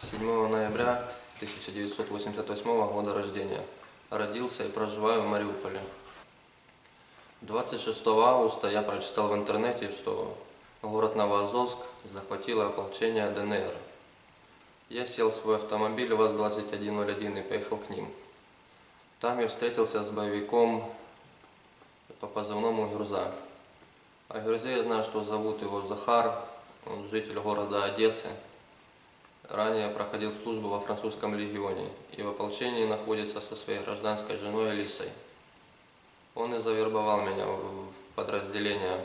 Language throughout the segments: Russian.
7 ноября 1988 года рождения. Родился и проживаю в Мариуполе. 26 августа я прочитал в интернете, что город Новоазовск захватило ополчение ДНР. Я сел в свой автомобиль ВАЗ-2101 и поехал к ним. Там я встретился с боевиком по позывному Гюрза. О Гюрзе я знаю, что зовут его Захар, он житель города Одессы. Ранее проходил службу во французском легионе и в ополчении находится со своей гражданской женой Алисой. Он и завербовал меня в подразделение,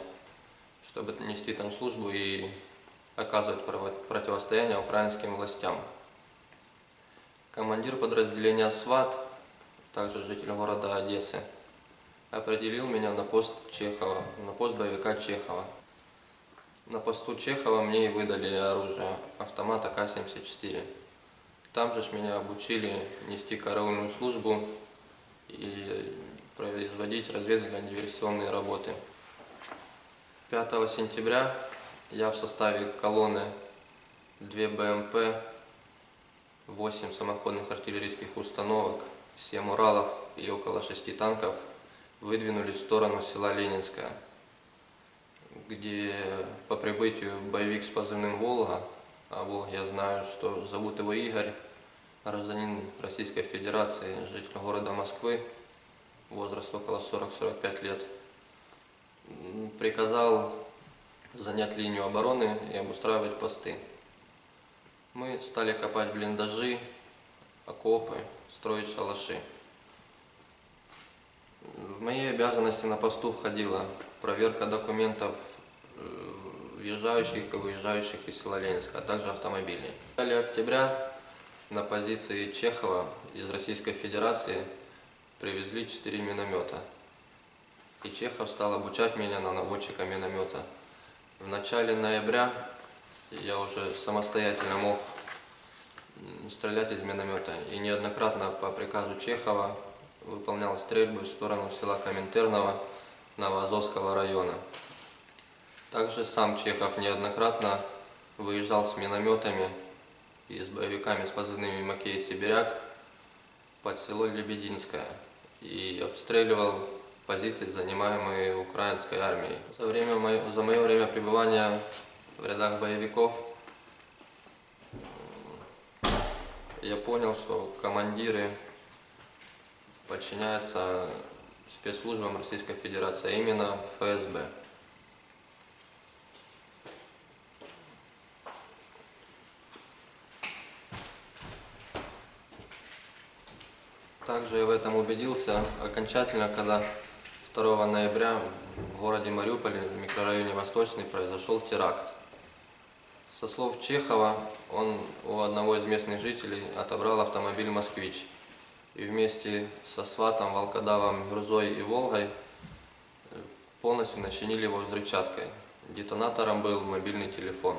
чтобы нести там службу и оказывать противостояние украинским властям. Командир подразделения СВАТ, также житель города Одессы, определил меня на пост Чехова, на пост боевика Чехова. На посту Чехова мне и выдали оружие, автомат АК-74. Там же ж меня обучили нести караульную службу и производить разведывательно-диверсионные работы. 5 сентября я в составе колонны 2 БМП, 8 самоходных артиллерийских установок, 7 Уралов и около 6 танков выдвинулись в сторону села Ленинское, где по прибытию боевик с позывным «Волга», а Волг я знаю, что зовут его Игорь, гражданин Российской Федерации, житель города Москвы, возраст около 40-45 лет, приказал занять линию обороны и обустраивать посты. Мы стали копать блиндажи, окопы, строить шалаши. В мои обязанности на посту входила проверка документов э, въезжающих и выезжающих из села Ленинска, а также автомобилей. В начале октября на позиции Чехова из Российской Федерации привезли 4 миномета. И Чехов стал обучать меня на наводчика миномета. В начале ноября я уже самостоятельно мог стрелять из миномета. И неоднократно по приказу Чехова выполнял стрельбы в сторону села Коминтерного Новоазовского района. Также сам Чехов неоднократно выезжал с минометами и с боевиками с позывными Макей Сибиряк под село Лебединское и обстреливал позиции, занимаемые украинской армией. За, время, мо- за мое время пребывания в рядах боевиков м, я понял, что командиры подчиняются спецслужбам Российской Федерации, а именно ФСБ. Также я в этом убедился окончательно, когда 2 ноября в городе Мариуполе, в микрорайоне Восточный, произошел теракт. Со слов Чехова, он у одного из местных жителей отобрал автомобиль «Москвич» и вместе со сватом, волкодавом Грузой и Волгой э, полностью начинили его взрывчаткой. Детонатором был мобильный телефон.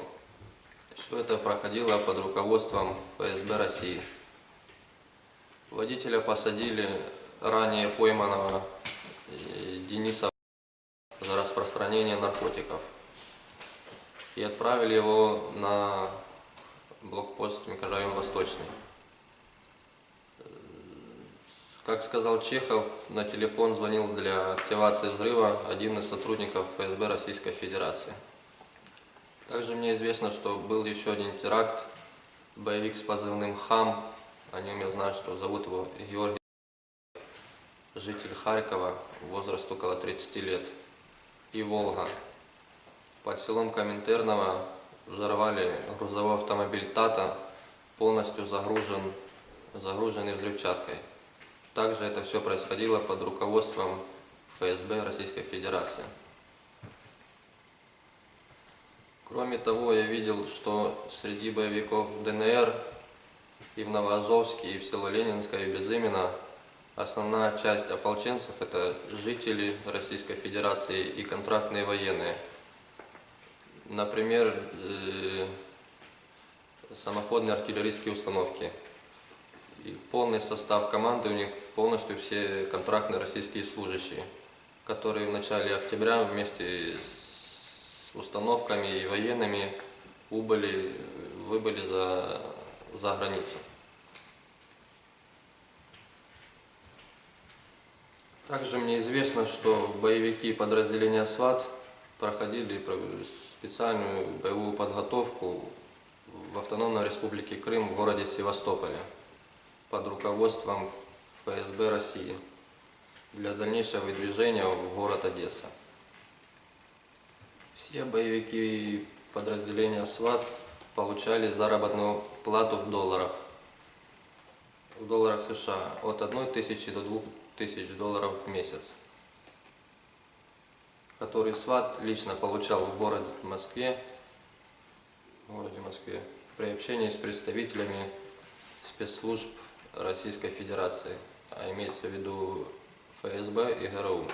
Все это проходило под руководством ФСБ России. Водителя посадили ранее пойманного э, Дениса за распространение наркотиков и отправили его на блокпост микрорайон Восточный. Как сказал Чехов, на телефон звонил для активации взрыва один из сотрудников ФСБ Российской Федерации. Также мне известно, что был еще один теракт, боевик с позывным «Хам», о нем я знаю, что зовут его Георгий, житель Харькова, возраст около 30 лет, и Волга. Под селом Коминтерново взорвали грузовой автомобиль Тата, полностью загружен, загруженный взрывчаткой. Также это все происходило под руководством ФСБ Российской Федерации. Кроме того, я видел, что среди боевиков ДНР и в Новоазовске, и в село Ленинское, и Безыменно основная часть ополченцев – это жители Российской Федерации и контрактные военные. Например, э, самоходные артиллерийские установки. И полный состав команды у них полностью все контрактные российские служащие, которые в начале октября вместе с установками и военными убыли, выбыли за за границу. Также мне известно, что боевики подразделения СВАТ проходили про- специальную боевую подготовку в Автономной Республике Крым в городе Севастополе под руководством ФСБ России для дальнейшего выдвижения в город Одесса. Все боевики подразделения СВАТ получали заработную плату в долларах. В долларах США от 1 тысячи до 2 тысяч долларов в месяц, который СВАТ лично получал в городе Москве, в городе Москве при общении с представителями спецслужб Российской Федерации, а имеется в виду ФСБ и ГРУ.